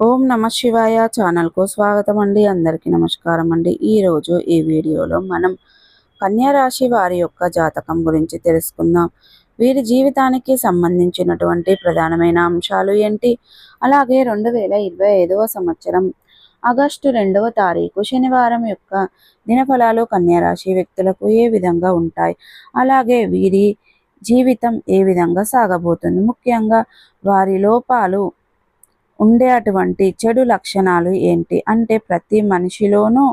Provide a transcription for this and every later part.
ఓం నమ శివాయ ఛానల్కు స్వాగతం అండి అందరికీ నమస్కారం అండి ఈరోజు ఈ వీడియోలో మనం కన్యారాశి వారి యొక్క జాతకం గురించి తెలుసుకుందాం. వీరి జీవితానికి సంబంధించినటువంటి ప్రధానమైన అంశాలు ఏంటి? అలాగే రెండు వేల ఇరవై ఐదవ సంవత్సరం ఆగస్టు రెండవ తారీఖు శనివారం యొక్క దినఫలాలు రాశి వ్యక్తులకు ఏ విధంగా ఉంటాయి? అలాగే వీరి జీవితం ఏ విధంగా సాగబోతుంది? ముఖ్యంగా వారి లోపాలు ఉండే అటువంటి చెడు లక్షణాలు ఏంటి? అంటే ప్రతి మనిషిలోనూ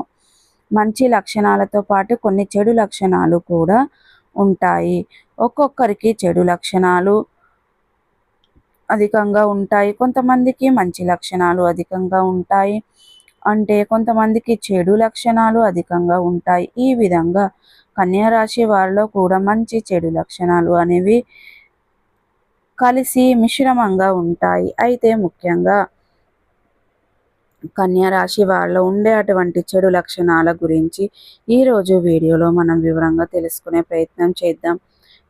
మంచి లక్షణాలతో పాటు కొన్ని చెడు లక్షణాలు కూడా ఉంటాయి. ఒక్కొక్కరికి చెడు లక్షణాలు అధికంగా ఉంటాయి. కొంతమందికి మంచి లక్షణాలు అధికంగా ఉంటాయి. అంటే కొంతమందికి చెడు లక్షణాలు అధికంగా ఉంటాయి. ఈ విధంగా కన్యారాశి వారిలో కూడా మంచి చెడు లక్షణాలు అనేవి కలిసి మిశ్రమంగా ఉంటాయి. అయితే ముఖ్యంగా రాశి వాళ్ళలో ఉండే అటువంటి చెడు లక్షణాల గురించి ఈరోజు వీడియోలో మనం వివరంగా తెలుసుకునే ప్రయత్నం చేద్దాం.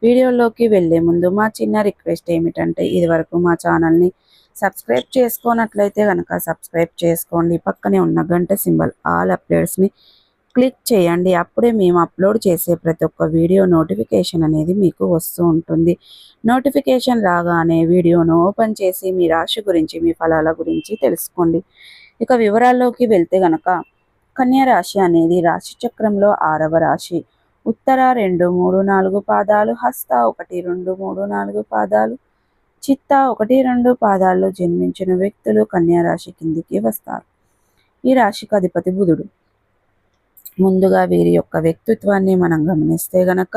వీడియోలోకి వెళ్ళే ముందు మా చిన్న రిక్వెస్ట్ ఏమిటంటే ఇదివరకు మా ఛానల్ని సబ్స్క్రైబ్ చేసుకోనట్లయితే కనుక సబ్స్క్రైబ్ చేసుకోండి. పక్కనే ఉన్న గంట సింబల్ ఆల్ అప్డేట్స్ని క్లిక్ చేయండి. అప్పుడే మేము అప్లోడ్ చేసే ప్రతి ఒక్క వీడియో నోటిఫికేషన్ అనేది మీకు వస్తూ ఉంటుంది. నోటిఫికేషన్ రాగానే వీడియోను ఓపెన్ చేసి మీ రాశి గురించి మీ ఫలాల గురించి తెలుసుకోండి. ఇక వివరాల్లోకి వెళ్తే గనక కన్యా రాశి అనేది రాశి చక్రంలో ఆరవ రాశి. ఉత్తర రెండు మూడు నాలుగు పాదాలు హస్త ఒకటి రెండు మూడు నాలుగు పాదాలు చిత్త ఒకటి రెండు పాదాల్లో జన్మించిన వ్యక్తులు కన్యా రాశి కిందికి వస్తారు. ఈ రాశికి అధిపతి బుధుడు. ముందుగా వీరి యొక్క వ్యక్తిత్వాన్ని మనం గమనిస్తే గనక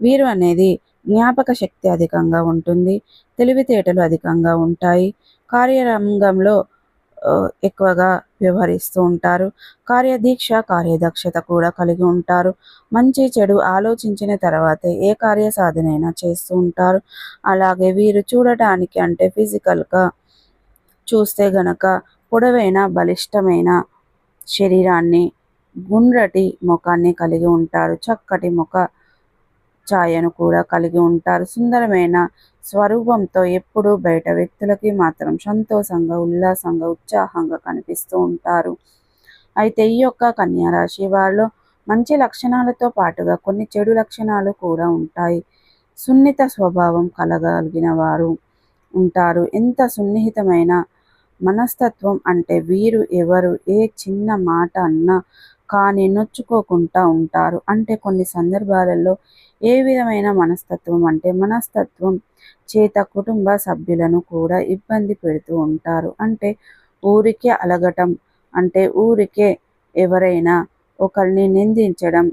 వీరు అనేది జ్ఞాపక శక్తి అధికంగా ఉంటుంది తెలివితేటలు అధికంగా ఉంటాయి కార్యరంగంలో ఎక్కువగా వ్యవహరిస్తూ ఉంటారు కార్యదీక్ష కార్యదక్షత కూడా కలిగి ఉంటారు మంచి చెడు ఆలోచించిన తర్వాతే ఏ కార్య సాధనైనా చేస్తూ ఉంటారు. అలాగే వీరు చూడటానికి అంటే ఫిజికల్గా చూస్తే గనక పొడవైన బలిష్టమైన శరీరాన్ని గుండ్రటి ముఖాన్ని కలిగి ఉంటారు. చక్కటి ముఖ ఛాయను కూడా కలిగి ఉంటారు. సుందరమైన స్వరూపంతో ఎప్పుడూ బయట వ్యక్తులకి మాత్రం సంతోషంగా ఉల్లాసంగా ఉత్సాహంగా కనిపిస్తూ ఉంటారు. అయితే ఈ యొక్క కన్యారాశి వాళ్ళు మంచి లక్షణాలతో పాటుగా కొన్ని చెడు లక్షణాలు కూడా ఉంటాయి. సున్నిత స్వభావం కలగలిగిన వారు ఉంటారు. ఎంత సున్నిహితమైన మనస్తత్వం అంటే వీరు ఎవరు ఏ చిన్న మాట అన్నా కానీ నొచ్చుకోకుండా ఉంటారు. అంటే కొన్ని సందర్భాలలో ఏ విధమైన మనస్తత్వం అంటే మనస్తత్వం చేత కుటుంబ సభ్యులను కూడా ఇబ్బంది పెడుతూ ఉంటారు. అంటే ఊరికే అలగటం అంటే ఊరికే ఎవరైనా ఒకరిని నిందించడం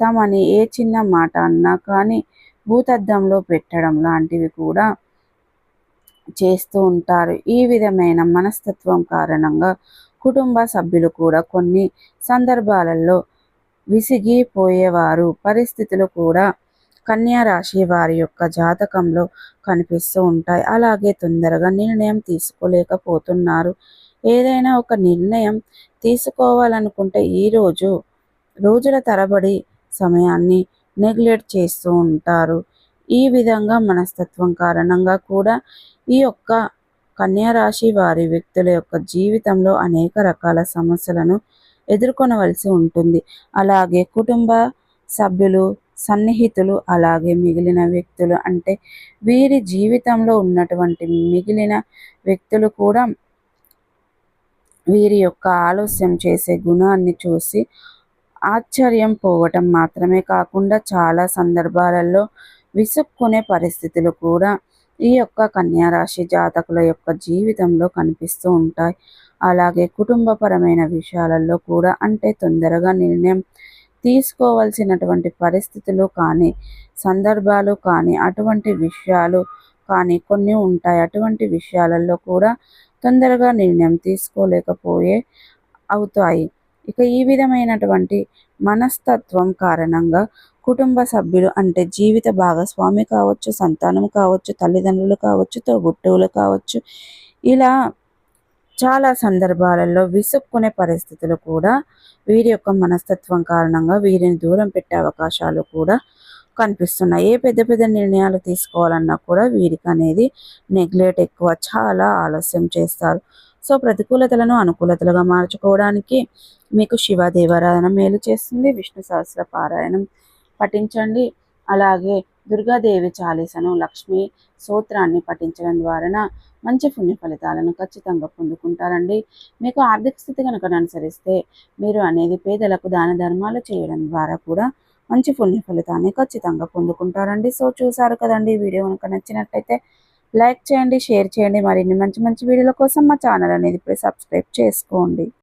తమని ఏ చిన్న మాట అన్నా కానీ భూతద్దంలో పెట్టడం లాంటివి కూడా చేస్తూ ఉంటారు. ఈ విధమైన మనస్తత్వం కారణంగా కుటుంబ సభ్యులు కూడా కొన్ని సందర్భాలలో విసిగిపోయేవారు. పరిస్థితులు కూడా కన్యా రాశి వారి యొక్క జాతకంలో కనిపిస్తూ ఉంటాయి. అలాగే తొందరగా నిర్ణయం తీసుకోలేకపోతున్నారు. ఏదైనా ఒక నిర్ణయం తీసుకోవాలనుకుంటే ఈరోజు రోజుల తరబడి సమయాన్ని నెగ్లెక్ట్ చేస్తూ ఉంటారు. ఈ విధంగా మనస్తత్వం కారణంగా కూడా ఈ యొక్క కన్యారాశి వారి వ్యక్తుల యొక్క జీవితంలో అనేక రకాల సమస్యలను ఎదుర్కొనవలసి ఉంటుంది. అలాగే కుటుంబ సభ్యులు సన్నిహితులు అలాగే మిగిలిన వ్యక్తులు అంటే వీరి జీవితంలో ఉన్నటువంటి మిగిలిన వ్యక్తులు కూడా వీరి యొక్క ఆలస్యం చేసే గుణాన్ని చూసి ఆశ్చర్యం పోవటం మాత్రమే కాకుండా చాలా సందర్భాలలో విసుక్కునే పరిస్థితులు కూడా ఈ యొక్క కన్యారాశి జాతకుల యొక్క జీవితంలో కనిపిస్తూ ఉంటాయి. అలాగే కుటుంబపరమైన విషయాలలో కూడా అంటే తొందరగా నిర్ణయం తీసుకోవాల్సినటువంటి పరిస్థితులు కానీ సందర్భాలు కానీ అటువంటి విషయాలు కానీ కొన్ని ఉంటాయి. అటువంటి విషయాలలో కూడా తొందరగా నిర్ణయం తీసుకోలేకపోయే అవుతాయి. ఇక ఈ విధమైనటువంటి మనస్తత్వం కారణంగా కుటుంబ సభ్యులు అంటే జీవిత భాగస్వామి కావచ్చు సంతానం కావచ్చు తల్లిదండ్రులు కావచ్చు తోబుట్టువులు కావచ్చు. ఇలా చాలా సందర్భాలలో విసుక్కునే పరిస్థితులు కూడా వీరి యొక్క మనస్తత్వం కారణంగా వీరిని దూరం పెట్టే అవకాశాలు కూడా కనిపిస్తున్నాయి. ఏ పెద్ద పెద్ద నిర్ణయాలు తీసుకోవాలన్నా కూడా వీరికి అనేది నెగ్లెట్ ఎక్కువ చాలా ఆలస్యం చేస్తారు. సో ప్రతికూలతలను అనుకూలతలుగా మార్చుకోవడానికి మీకు శివ దేవారాధన మేలు చేస్తుంది విష్ణు సహస్ర పారాయణం పఠించండి. అలాగే దుర్గాదేవి చాలీసను లక్ష్మి సూత్రాన్ని పఠించడం ద్వారా మంచి పుణ్య ఫలితాలను ఖచ్చితంగా పొందుకుంటారండి. మీకు ఆర్థిక స్థితి కనుక అనుసరిస్తే మీరు అనేది పేదలకు దాన ధర్మాలు చేయడం ద్వారా కూడా మంచి పుణ్య ఫలితాన్ని ఖచ్చితంగా పొందుకుంటారండి. సో చూసారు కదండి వీడియో కనుక నచ్చినట్లయితే లైక్ చేయండి షేర్ చేయండి. మరిన్ని మంచి మంచి వీడియోల కోసం మా ఛానల్ అనేది ఇప్పుడు సబ్స్క్రైబ్ చేసుకోండి.